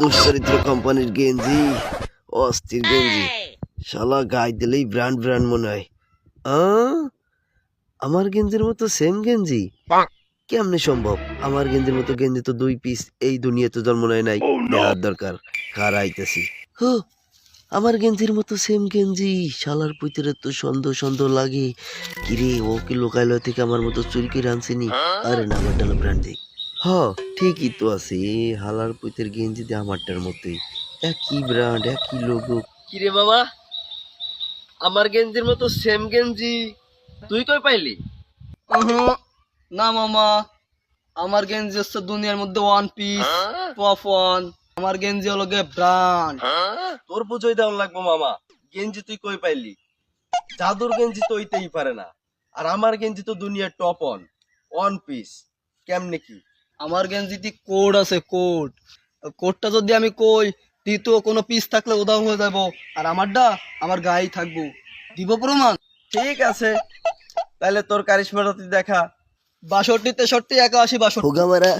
দুশ্চরিত্র কোম্পানির গেঞ্জি অস্থির গেঞ্জি। শালা গায়ে দিলেই ব্র্যান্ড ব্র্যান্ড মনে হয়। আমার গেঞ্জির মতো সেম গেঞ্জি? কেমনে সম্ভব? আমার গেঞ্জির মতো গেঞ্জি তো দুই পিস এই দুনিয়াতে জন্ম নেয় নাই। দেওয়ার দরকার কার আইতেছি? আমার গেঞ্জির মতো সেম গেঞ্জি। শালার পুইতের তো সন্দেহ সন্দেহ লাগে। কিরে ও কি লোকালয় থেকে আমার মতো চুরি করে আনছিনি আরে না আমার ডালা ব্র্যান্ড দেখ হ ঠিকই তো আছে। হালার পুইতের গেঞ্জি দিয়ে আমারটার মতোই। একই ব্র্যান্ড একই লোগো কিরে বাবা আমার গেঞ্জির মতো সেম গেঞ্জি তুই কই পাইলি? না মামা আমার গেঞ্জি হচ্ছে দুনিয়ার মধ্যে ওয়ান পিস টপ ওয়ান আমার গেঞ্জি হলো গে ব্রান্ড তোর বুঝই দেওয়ার লাগবো মামা গেঞ্জি তুই কই পাইলি? জাদুর গেঞ্জি তো হইতেই পারে না আর আমার গেঞ্জি তো দুনিয়ার টপ অন ওয়ান পিস কেমনে কি? আমার গেঞ্জিতে কোড আছে কোড কোডটা যদি আমি কই, দ্বিতীয় কোনো পিস থাকলে উদাও হয়ে যাব। আর আমারটা, আমার গায়ে থাকব। দিব প্রমাণ? ঠিক আছে। তাহলে তোর কারিশমাটা দেখা। বাষট্টি তেষট্টি একাশি বাষট্টি।